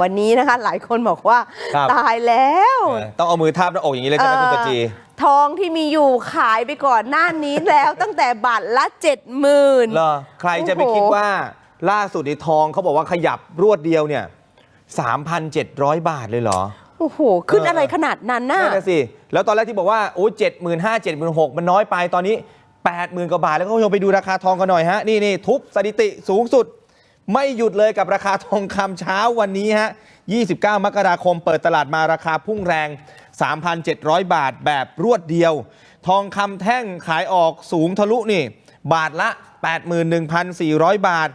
วันนี้นะคะหลายคนบอกว่าครับ ตายแล้วเออต้องเอามือทาบหน้าอกอย่างนี้เลยใช่ไหมคุณตาจีเอ่อทองที่มีอยู่ขายไปก่อนหน้านี้แล้ว ตั้งแต่บาทละเจ็ดหมื่น เหรอใครจะไปโอ้โหคิดว่าล่าสุดในทองเขาบอกว่าขยับรวดเดียวเนี่ย 3,700 บาทเลยเหรอ โอ้โห ขึ้นเอออ อะไรขนาดนั้นน่ะ นั่นนะสิ แล้วตอนแรกที่บอกว่าโอ้เจ็ดหมื่นห้าเจ็ดหมื่นหกมันน้อยไปตอนนี้ 8 0,000 กว่าบาทแล้วก็คุณผู้ชมไปดูราคาทองกันหน่อยฮะ นี่นี่ทุบสถิติสูงสุด ไม่หยุดเลยกับราคาทองคำเช้าวันนี้ฮะ 29 มกราคมเปิดตลาดมาราคาพุ่งแรง 3,700 บาทแบบรวดเดียว ทองคำแท่งขายออกสูงทะลุนี่ บาทละ 81,400 บาท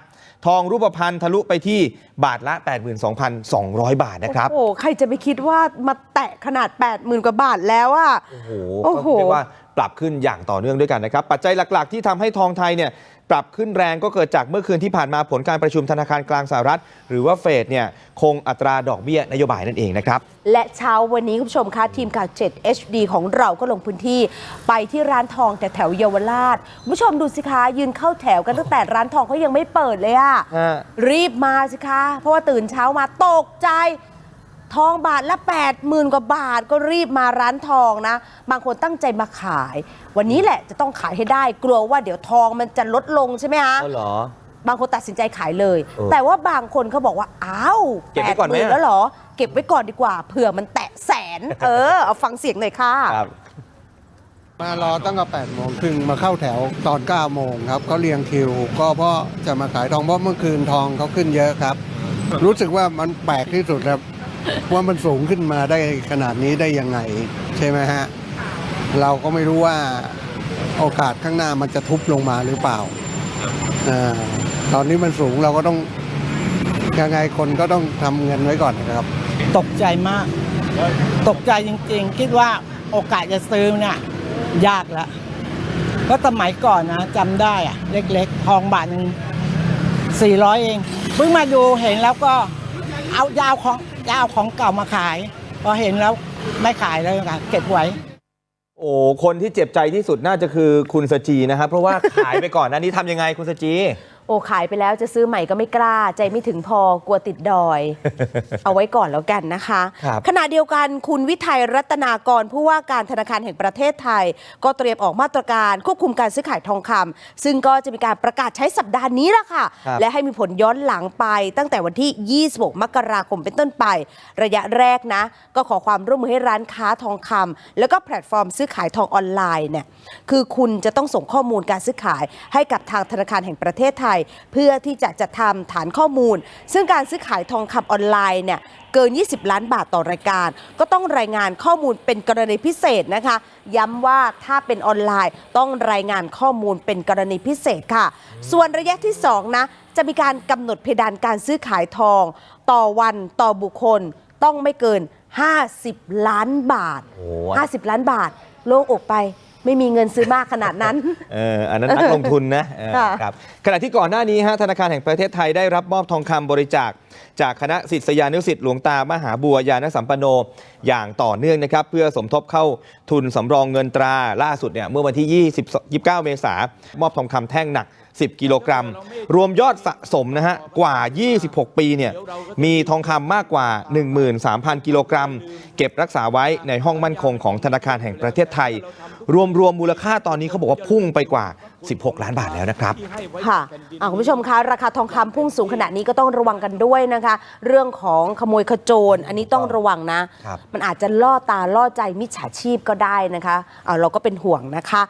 ทองรูปพรรณทะลุไปที่บาทละ 82,200 บาทนะครับ โอ้โห ใครจะไปคิดว่ามาแตะขนาด 8 0,000 กว่าบาทแล้วอะโอ้โหโอ้ก็โหเรียกว่าปรับขึ้นอย่างต่อเนื่องด้วยกันนะครับ ปัจจัยหลักๆ ที่ทำให้ทองไทยเนี่ย ปรับขึ้นแรงก็เกิดจากเมื่อคืนที่ผ่านมาผลการประชุมธนาคารกลางสหรัฐ หรือว่าเฟดเนี่ยคงอัตราดอกเบี้ยนโยบายนั่นเองนะครับ และเช้าวันนี้คุณผู้ชมคะทีมข่าว 7 HD ของเราก็ลงพื้นที่ ไปที่ร้านทองแต่แถวเยาวราชคุณผู้ชมดูสิคะยืนเข้าแถวกันตั้งแต่ร้านทองเขายังไม่เปิดเลยอะฮะรีบมาสิคะ เพราะว่าตื่นเช้ามาตกใจ ทองบาทละ 8 0,000กว่าบาทก็รีบมาร้านทองนะ บางคนตั้งใจมาขาย วันนี้แหละจะต้องขายให้ได้ กลัวว่าเดี๋ยวทองมันจะลดลงใช่ไหมคะอ๋อเหรอ บางคนตัดสินใจขายเลย เออแต่ว่าบางคนเขาบอกว่าอ้าวเก็บไว้ก่อนไหม 80,000แล้วเหรอ เก็บไว้ก่อนดีกว่าเผื่อมันแตะแสน เออเอาฟังเสียงหน่อยค่ะ ครับ มารอตั้งแต่8โมงครึ่งมาเข้าแถวตอน9โมงครับเขาเรียงคิว ก็เพราะจะมาขายทองเพราะเมื่อคืนทองเขาขึ้นเยอะครับ รู้สึกว่ามันแปลกที่สุดครับ ว่ามันสูงขึ้นมาได้ขนาดนี้ได้ยังไง ใช่ไหมฮะ เราก็ไม่รู้ว่าโอกาสข้างหน้ามันจะทุบลงมาหรือเปล่าอาตอนนี้มันสูงเราก็ต้องยังไงคนก็ต้องทำเงินไว้ก่อนนะครับ ตกใจมาก ตกใจจริงๆ คิดว่าโอกาสจะซื้อเนี่ยยากแล้วเพราะสมัยก่อนนะจำได้อะเล็กๆทองบาทหนึ่งสี่ร้อยเอง เพิ่งมาดูเห็นแล้วก็ เอายาวของยาวของเก่ามาขาย พอเห็นแล้วไม่ขายแล้วค่ะเก็บไว้ โอ้คนที่เจ็บใจที่สุดน่าจะคือคุณสจีนะครับเพราะว่าขายไปก่อนหน้านี้ทำยังไงคุณสจี โอ้ขายไปแล้วจะซื้อใหม่ก็ไม่กล้า ใจไม่ถึงพอกลัวติดดอย เอาไว้ก่อนแล้วกันนะคะ ครับขณะเดียวกันคุณวิทัยรัตนากรผู้ว่าการธนาคารแห่งประเทศไทย ก็เตรียมออกมาตรการควบคุมการซื้อขายทองคำซึ่งก็จะมีการประกาศใช้สัปดาห์นี้ละค่ะ ครับ และให้มีผลย้อนหลังไป ตั้งแต่วันที่ 26 มกราคมเป็นต้นไป ระยะแรกนะ ก็ขอความร่วมมือให้ร้านค้าทองคำแล้วก็แพลตฟอร์มซื้อขายทองออนไลน์เนี่ยคือคุณจะต้องส่งข้อมูลการซื้อขายให้กับทางธนาคารแห่งประเทศไทยเพื่อที่จะจัดทำฐานข้อมูล ซึ่งการซื้อขายทองคำออนไลน์เนี่ยเกิน 20 ล้านบาทต่อรายการ ก็ต้องรายงานข้อมูลเป็นกรณีพิเศษนะคะ ย้ำว่าถ้าเป็นออนไลน์ต้องรายงานข้อมูลเป็นกรณีพิเศษค่ะ ส่วนระยะที่ 2 นะ จะมีการกำหนดเพดานการซื้อขายทอง ต่อวันต่อบุคคลต้องไม่เกิน 50 ล้านบาทโอ้50 ล้านบาท โล่งอกไป ไม่มีเงินซื้อมากขนาดนั้น เอออันนั้นนักลงทุนนะเออค่ะ ครับขณะที่ก่อนหน้านี้ฮะธนาคารแห่งประเทศไทยได้รับมอบทองคำบริจาค จากคณะศิษยานุศิษย์หลวงตามหาบัวยานสัมปันโน อย่างต่อเนื่องนะครับ เพื่อสมทบเข้าทุนสำรองเงินตราล่าสุดเนี่ยเมื่อวันที่20 29 เมษามอบทองคำแท่งหนัก 10 กิโลกรัม รวมยอดสะสมนะฮะกว่า 26 ปีเนี่ยมีทองคำมากกว่า 13,000 กิโลกรัม เก็บรักษาไว้ในห้องมั่นคงของธนาคารแห่งประเทศไทย รวมรวมมูลค่าตอนนี้เขาบอกว่าพุ่งไปกว่า 16 ล้านบาทแล้วนะครับ ค่ะอะคุณผู้ชมคะราคาทองคำพุ่งสูงขนาดนี้ก็ต้องระวังกันด้วยนะคะ เรื่องของขโมยขโจรอันนี้ต้องระวังนะครับมันอาจจะล่อตาล่อใจมิจฉาชีพก็ได้นะคะอะเราก็เป็นห่วงนะคะ